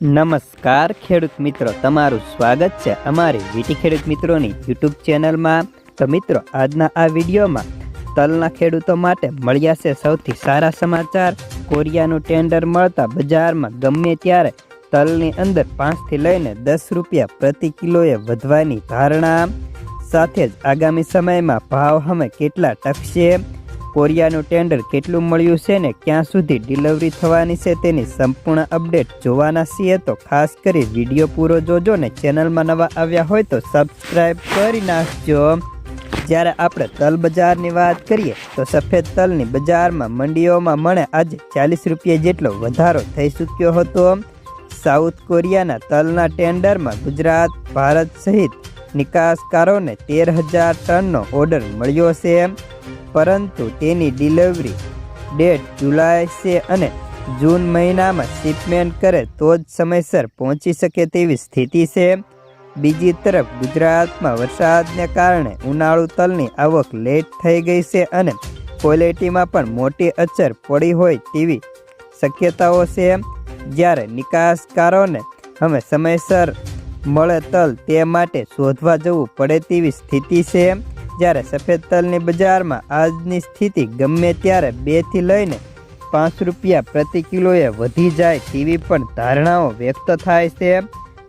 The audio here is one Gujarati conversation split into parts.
નમસ્કાર ખેડૂત મિત્રો, તમારું સ્વાગત છે અમારી વીટી ખેડૂત મિત્રોની યુટ્યુબ ચેનલમાં. તો મિત્રો, આજના આ વિડીયોમાં તલના ખેડૂતો માટે મળ્યા છે સૌથી સારા સમાચાર. કોરિયાનું ટેન્ડર મળતા બજારમાં ગમે ત્યારે તલની અંદર પાંચથી લઈને દસ રૂપિયા પ્રતિ કિલોએ વધવાની ધારણા. સાથે જ આગામી સમયમાં ભાવ અમે કેટલા ટકશે? કોરિયાનું ટેન્ડર કેટલું મળ્યું છે ને ક્યાં સુધી ડિલિવરી થવાની છે તેની સંપૂર્ણ અપડેટ જોવાના છીએ તો ખાસ કરી વીડિયો પૂરો જોજો ને ચેનલમાં નવા આવ્યા હોય તો સબસ્ક્રાઈબ કરી નાખજો. જ્યારે આપણે તલ બજારની વાત કરીએ તો સફેદ તલની બજારમાં મંડીઓમાં મણે આજે ચાલીસ રૂપિયા જેટલો વધારો થઈ ચૂક્યો હતો. સાઉથ કોરિયાના તલના ટેન્ડરમાં ગુજરાત, ભારત સહિત નિકાસકારોને તેર હજાર ટનનો ઓર્ડર મળ્યો છે. પરંતુ તેની ડિલિવરી ડેટ જુલાઈ છે અને જૂન મહિનામાં શિપમેન્ટ કરે તો જ સમયસર પહોંચી શકે તેવી સ્થિતિ છે. બીજી તરફ, ગુજરાતમાં વરસાદને કારણે ઉનાળુ તલની આવક લેટ થઈ ગઈ છે અને ક્વોલિટીમાં પણ મોટી અસર પડી હોય તેવી શક્યતાઓ છે. જ્યારે નિકાસકારોને હવે સમયસર મળે તલ તે માટે શોધવા જવું પડે તેવી સ્થિતિ છે. જ્યારે સફેદ તલની બજારમાં આજની સ્થિતિ ગમે ત્યારે બેથી લઈને પાંચ રૂપિયા પ્રતિ કિલોએ વધી જાય તેવી પણ ધારણાઓ વ્યક્ત થાય છે.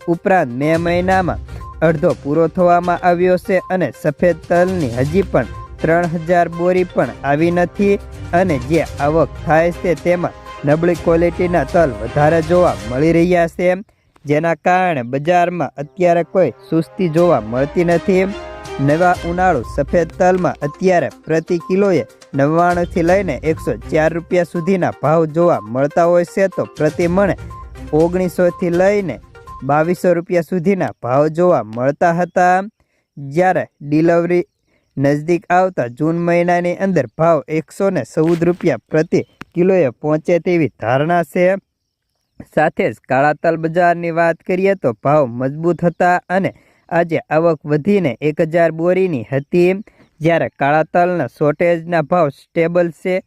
ઉપરાંત મે મહિનામાં અડધો પૂરો થવામાં આવ્યો છે અને સફેદ તલની હજી પણ ત્રણ હજાર બોરી પણ આવી નથી અને જે આવક થાય છે તેમાં નબળી ક્વોલિટીના તલ વધારે જોવા મળી રહ્યા છે. જેના કારણે બજારમાં અત્યારે કોઈ સુસ્તી જોવા મળતી નથી. નવા ઉનાળુ સફેદ તલમાં અત્યારે પ્રતિ કિલોએ નવ્વાણુંથી લઈને એકસો ચાર રૂપિયા સુધીના ભાવ જોવા મળતા હોય છે તો પ્રતિ મણે ઓગણીસોથી લઈને બાવીસો રૂપિયા સુધીના ભાવ જોવા મળતા હતા. જ્યારે ડિલિવરી નજદીક આવતા જૂન મહિનાની અંદર ભાવ એકસો ને ચૌદ રૂપિયા પ્રતિ કિલોએ પહોંચે તેવી ધારણા છે. સાથે જ કાળા તલ બજારની વાત કરીએ તો ભાવ મજબૂત હતા અને આજે આવક વધીને એક હજાર બોરીની હતી. જ્યારે કાળા તલના શોર્ટેજના ભાવ સ્ટેબલ છે.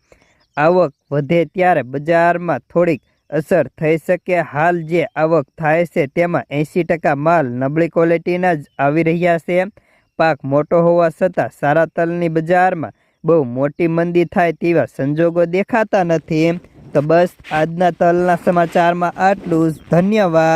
આવક વધે ત્યારે બજારમાં થોડીક અસર થઈ શકે. હાલ જે આવક થાય છે તેમાં એંસી ટકા માલ નબળી ક્વોલિટીના જ આવી રહ્યા છે. પાક મોટો હોવા છતાં સારા તલની બજારમાં બહુ મોટી મંદી થાય તેવા સંજોગો દેખાતા નથી. તો બસ આજના તલના સમાચારમાં આટલું જ. ધન્યવાદ.